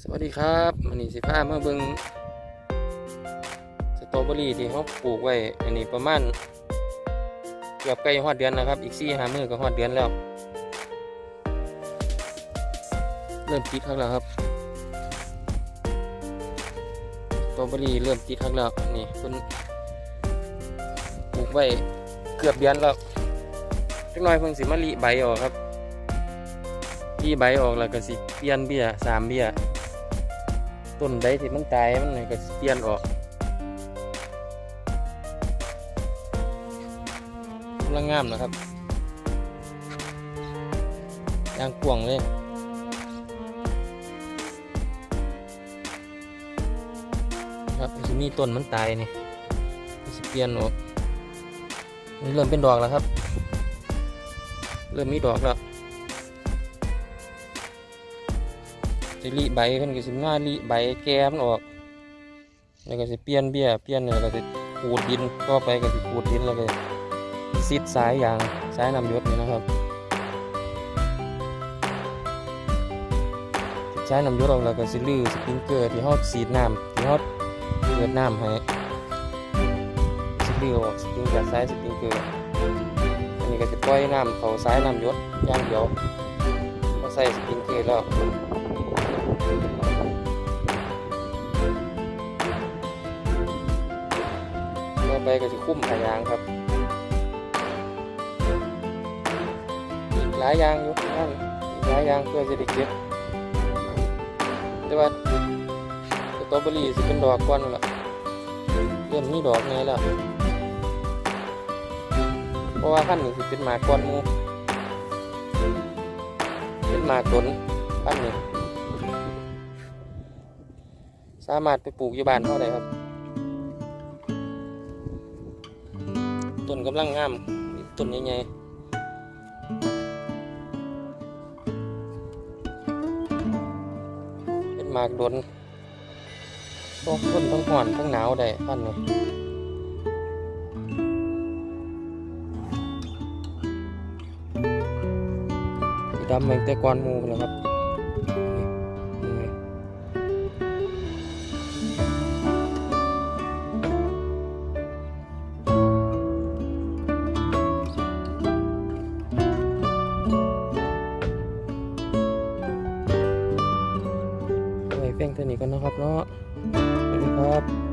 สวัสดีครับมันนี้สิพามาเบิ่งสตรอเบอรี่ที่เขาปลูกไว้ อันนี้ประมาณเกือบใกล้ฮอดเดือนนะครับ อีกสี่ห้ามือก็ฮอดเดือนแล้ว เริ่มติดทักแล้วครับสตรอเบอรี่เริ่มติดทักแล้วนี่เพิ่นปลูกไว้เกือบเดือนแล้วจักหน่อยเพิ่งสิมาลีใบออกครับลีใบออกแล้วก็สิเปลี่ยนเบี้ยสามเบี้ย ต้นใดที่มันตายมันนี่ก็เปลี่ยนออกกำลังงามนะครับยางกวางเลยครับจะมีต้นมันตายนี่สิเปลี่ยนออกนี่เริ่มเป็นดอกแล้วครับ เริ่มมีดอกแล้ว จะรีใบเพิ่นก็สิมารีใบแก้มันออก แล้วก็สิเปลี่ยนเบี้ยเปลี่ยนแล้วก็สิขูดดินต่อไปก็สิขูดดินแล้วก็ซิดสายยางสายนำยศนี่นะครับสายน้ำยศออกแล้วก็สิลื้อสปริงเกอร์ที่เฮาสีดน้ำที่เฮาเกิดน้ำให้สิลื้อออกสปริงจากสายสปริงเกอร์อันนี้ก็สิปล่อยน้ำเข้าสายน้ำยศอย่างเดียวบ่ใส่สปริงเกอร์แล้ว ต่อไปก็จะคุ้มหลายางครับอีกหลายอย่างอยู่นั่นอีกหลายอย่างเพื่อจะได้เก็บแต่ว่าสตรอเบอรี่สิเป็นดอกก่อนล่ะเริ่มมีดอกไงแล้วเพราะว่าขั้นนี้สิเป็นหมากก่อนมูเป็นหมากผลขั้นนี้ สามารถไปปลูกอยู่บ้านเท่าไดครับต้นกำลังงามต้นใหญ่ๆเป็นหมากดนต้องทนทั้งห่อนทั้งหนาวได้พันเลยสีดำมันแต่ก้อนหมูแล้วครับ พียงเท่านี้ก่อนนะครับเนาะสวัสดีครับ